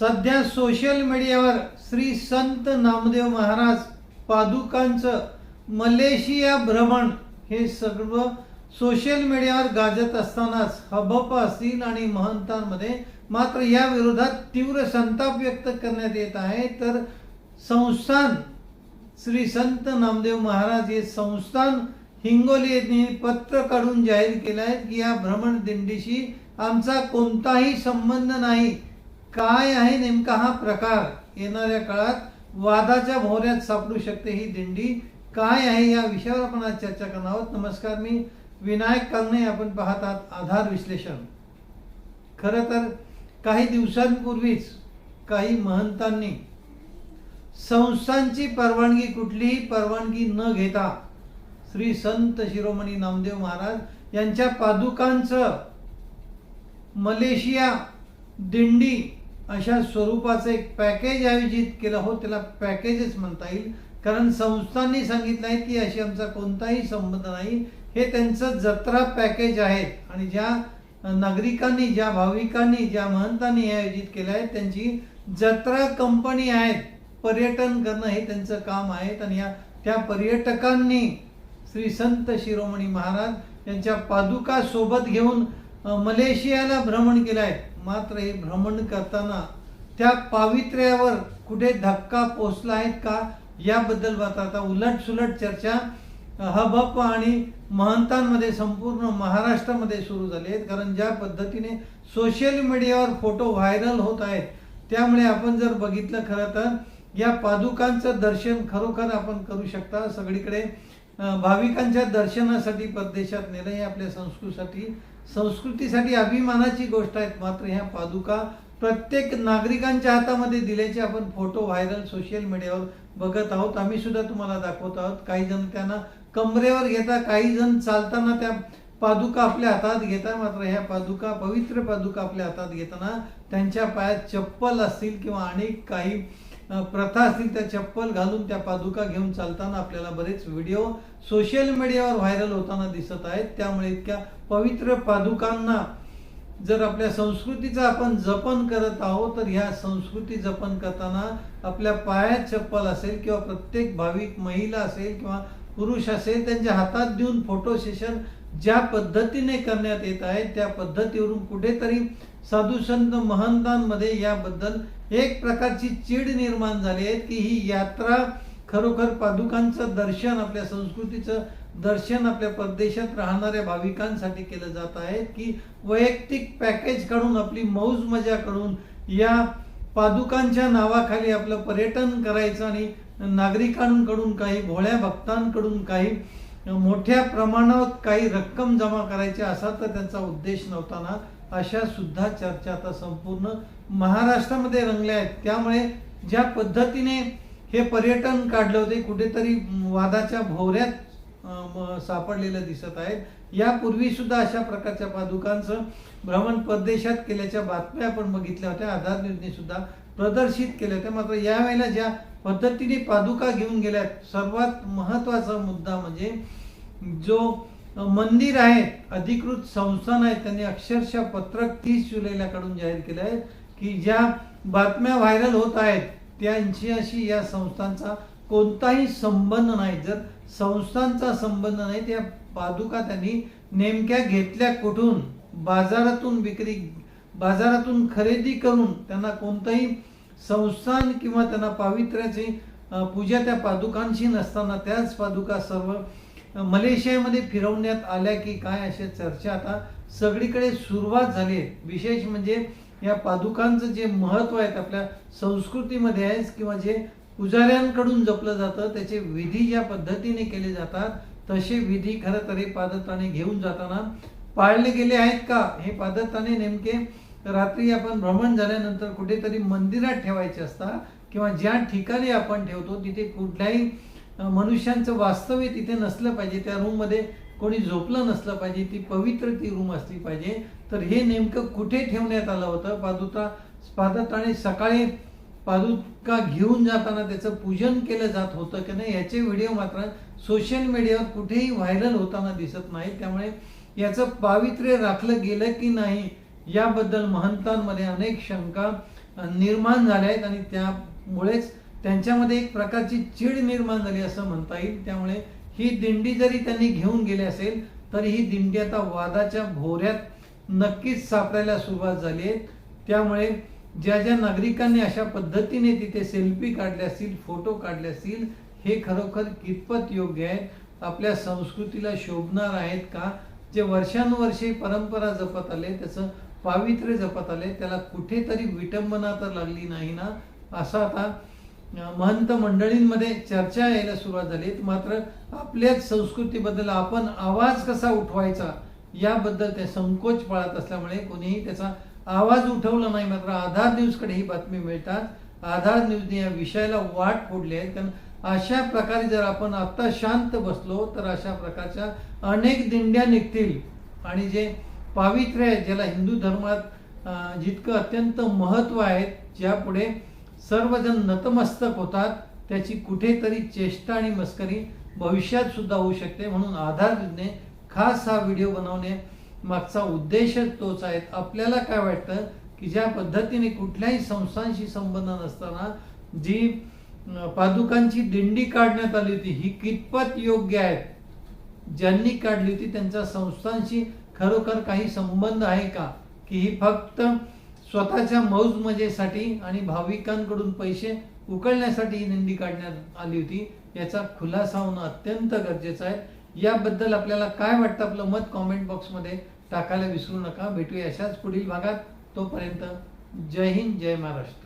सध्या सोशल मीडियावर श्री संत नामदेव महाराज पादुकांचं मलेशिया भ्रमण हे सर्व सोशल मीडियावर गाजत असतानाच हबप असतील आणि महंतांमध्ये मात्र या विरोधात तीव्र संताप व्यक्त करण्यात येत आहे. तर संस्थान श्री संत नामदेव महाराज हे संस्थान हिंगोली यांनी पत्र काढून जाहीर केलं आहे की या भ्रमण दिंडीशी आमचा कोणताही संबंध नाही. काय आहे नेमका हा प्रकार? येणाऱ्या काळात वादाच्या भोवऱ्यात सापडू शकते ही दिंडी. काय आहे या विषयावर आपण आज चर्चा करणार आहोत. नमस्कार मी विनायक कांगणे. आपण पाहत आहात आधार विश्लेषण. खरं तर काही दिवसांपूर्वीच काही महंतांनी संस्थांची परवानगी कुठलीही परवानगी न घेता श्री संत शिरोमणी नामदेव महाराज यांच्या पादुकांचं मलेशिया दिंडी अशा स्वरूपाचं एक पॅकेज आयोजित केलं हो त्याला पॅकेजच म्हणता येईल. कारण संस्थांनी सांगितलं आहे की अशी आमचा कोणताही संबंध नाही. हे त्यांचं जत्रा पॅकेज आहे. आणि ज्या नागरिकांनी ज्या भाविकांनी ज्या महंतांनी हे आयोजित केलं आहे त्यांची जत्रा कंपनी आहेत. पर्यटन करणं हे त्यांचं काम आहे. आणि या त्या पर्यटकांनी श्री संत शिरोमणी महाराज यांच्या पादुका सोबत घेऊन मलेशियाला भ्रमण केलं आहे. मात्र हे भ्रमण करताना त्या पावित्र्यावर कुठे धक्का पोचला आहेत का? याबद्दल मात्र आता उलट सुलट चर्चा हबप आणि महंतांमध्ये संपूर्ण महाराष्ट्रामध्ये सुरू झाली आहेत. कारण ज्या पद्धतीने सोशल मीडियावर फोटो व्हायरल होत आहेत त्यामुळे आपण जर बघितलं खरं तर या पादुकांचं दर्शन खरोखर आपण करू शकता. सगळीकडे भाविकांच्या दर्शनासाठी परदेशात नेलं हे आपल्या संस्कृतीसाठी संस्कृतीसाठी अभिमानाची गोष्ट आहेत. मात्र ह्या पादुका प्रत्येक नागरिकांच्या हातामध्ये दिल्याचे आपण फोटो व्हायरल सोशल मीडियावर बघत आहोत. आम्ही सुद्धा तुम्हाला दाखवत आहोत. काही जण त्यांना कमरेवर घेता काही जण चालताना त्या पादुका आपल्या हातात घेतात मात्र ह्या पादुका पवित्र पादुका आपल्या हातात घेताना त्यांच्या पायात चप्पल असतील किंवा अनेक काही प्रथा असतील त्या चप्पल घालून त्या पादुका घेऊन चालताना आपल्याला बरेच व्हिडिओ सोशल मीडियावर व्हायरल होताना दिसत आहेत. त्यामुळे इतक्या पवित्र पादुकांना जर आपल्या संस्कृतीचं आपण जपन करत आहोत तर ह्या संस्कृती जपन करताना आपल्या पायात चप्पल असेल किंवा प्रत्येक भाविक महिला असेल किंवा पुरुष असेल त्यांच्या हातात देऊन फोटो सेशन ज्या पद्धतीने करण्यात येत आहे त्या पद्धतीवरून कुठेतरी साधू संत महंतांमध्ये याबद्दल एक प्रकारची चीड निर्माण झाली आहे की ही यात्रा खरोखर पादुकांचं दर्शन आपल्या संस्कृतीचं दर्शन आपल्या परदेशात राहणाऱ्या भाविकांसाठी केलं जात आहे की वैयक्तिक पॅकेज काढून आपली मौज मजा करून या पादुकांच्या नावाखाली आपलं पर्यटन करायचं आणि नागरिकांकडून काही भोळ्या भक्तांकडून काही मोठ्या प्रमाणात काही रक्कम जमा करायची असा तर त्यांचा उद्देश नव्हता ना. अशा सुद्धा चर्चा आता संपूर्ण महाराष्ट्रामध्ये रंगल्या आहेत. त्यामुळे ज्या पद्धतीने हे पर्यटन काढलं होते कुठेतरी वादाच्या भोवऱ्यात सापडलेलं दिसत आहेत यापूर्वी सुद्धा अशा प्रकारच्या पादुकांचं भ्रमण परदेशात केल्याच्या बातम्या आपण बघितल्या होत्या. आधार न्यूजने सुद्धा प्रदर्शित केल्या होत्या मात्र यावेळेला ज्या पद्धतीने पादुका घेऊन गेल्या सर्वात महत्त्वाचा मुद्दा म्हणजे जो मंदिर आहे अधिकृत संस्थान आहे त्यांनी अक्षरशः पत्रक तीस जुलैला कडून जाहीर केलं आहे की ज्या बातम्या व्हायरल होत आहेत त्यांची अशी या संस्थांचा कोणताही संबंध नाही. जर संस्थांचा संबंध नाही त्या पादुका त्यांनी नेमक्या घेतल्या कुठून? बाजारातून विक्री बाजारातून खरेदी करून त्यांना कोणतंही संस्थान किंवा त्यांना पावित्र्याची पूजा त्या पादुकांशी नसताना त्याच पादुका सर्व मलेशियामध्ये फिरवण्यात आल्या की काय अशा चर्चा आता सगळीकडे सुरुवात झाली आहे. विशेष म्हणजे या पादुकांचं जे महत्त्व आहे आपल्या संस्कृतीमध्ये आहे किंवा जे पुजाऱ्यांकडून जपलं जातं त्याचे विधी ज्या पद्धतीने केले जातात तसे विधी खरं तरी पादताने पादत्राणे घेऊन जाताना पाळले गेले आहेत का? हे पादत्राणे नेमके रात्री आपण भ्रमण झाल्यानंतर कुठेतरी मंदिरात ठेवायचे असतात किंवा ज्या ठिकाणी आपण ठेवतो तिथे कुठल्याही मनुष्यांचं वास्तव्य तिथे नसलं पाहिजे त्या रूममध्ये कोणी झोपलं नसलं पाहिजे ती पवित्र ती रूम असली पाहिजे. तर हे नेमकं कुठे ठेवण्यात आलं होतं? पादुता पादत्राणे सकाळी पादुका घेऊन जाताना त्याचं पूजन केलं जात होतं की नाही याचे व्हिडिओ मात्र सोशल मीडियावर कुठेही व्हायरल होताना दिसत नाही त्यामुळे याचं पावित्र्य राखलं गेलं की नाही याबद्दल महंतांमध्ये अनेक शंका निर्माण झाल्या आहेत आणि त्यामुळेच त्यांच्यामध्ये एक प्रकारची चीड निर्माण झाली असं म्हणता येईल. त्यामुळे ही दिंडी जरी त्यांनी घेऊन गेली असेल तरी ही दिंडी आता वादाच्या भोऱ्यात नक्कीच सापडायला सुरुवात झाली आहे. त्यामुळे ज्या ज्या नागरिकांनी अशा पद्धतीने तिथे सेल्फी काढले असतील फोटो काढले असतील हे खरोखर कितपत योग्य आहे? आपल्या संस्कृतीला शोभणार आहेत का? जे वर्षानुवर्षे परंपरा जपत आले त्याचं पावित्र्य जपत आले त्याला कुठेतरी विटंबना तर लागली नाही ना? असा आता महंत मंडळींमध्ये चर्चा यायला सुरुवात झाली. मात्र आपल्याच संस्कृतीबद्दल आपण आवाज कसा उठवायचा याबद्दल ते संकोच पाळत असल्यामुळे कोणीही त्याचा आवाज उठवला नाही. मात्र आधार न्यूजकडे ही बातमी मिळतात. आधार न्यूजने या विषयाला वाट फोडली आहे. कारण अशा प्रकारे जर आपण आत्ता शांत बसलो तर अशा प्रकारच्या अनेक दिंड्या निघतील. आणि जे पावित्र्य आहे ज्याला हिंदू धर्मात जितकं अत्यंत महत्त्व आहे ज्यापुढे सर्वजण नतमस्तक होतात त्याची कुठेतरी चेष्टा आणि मस्करी भविष्यात सुद्धा होऊ शकते म्हणून आधार देणे खास हा व्हिडिओ बनवणे मागचा उद्देशच तोच आहे. आपल्याला काय वाटतं की ज्या पद्धतीने कुठल्याही संस्थांशी संबंध नसताना जी पादुकांची दिंडी काढण्यात आली होती ही कितपत योग्य आहे ज्यांनी काढली होती त्यांचा संस्थांशी खरोखर काही संबंध आहे का? की ही फक्त स्वतःच्या मौज मजेसाठी आणि भाविकांकडून पैसे उकळण्यासाठी ही नंदी काढण्यात आली होती. याचा खुलासा होणं अत्यंत गरजेचं आहे. याबद्दल आपल्याला काय वाटतं? आपलं मत कॉमेंट बॉक्समध्ये टाकायला विसरू नका. भेटूया अशाच पुढील भागात. तोपर्यंत जय हिंद जय महाराष्ट्र.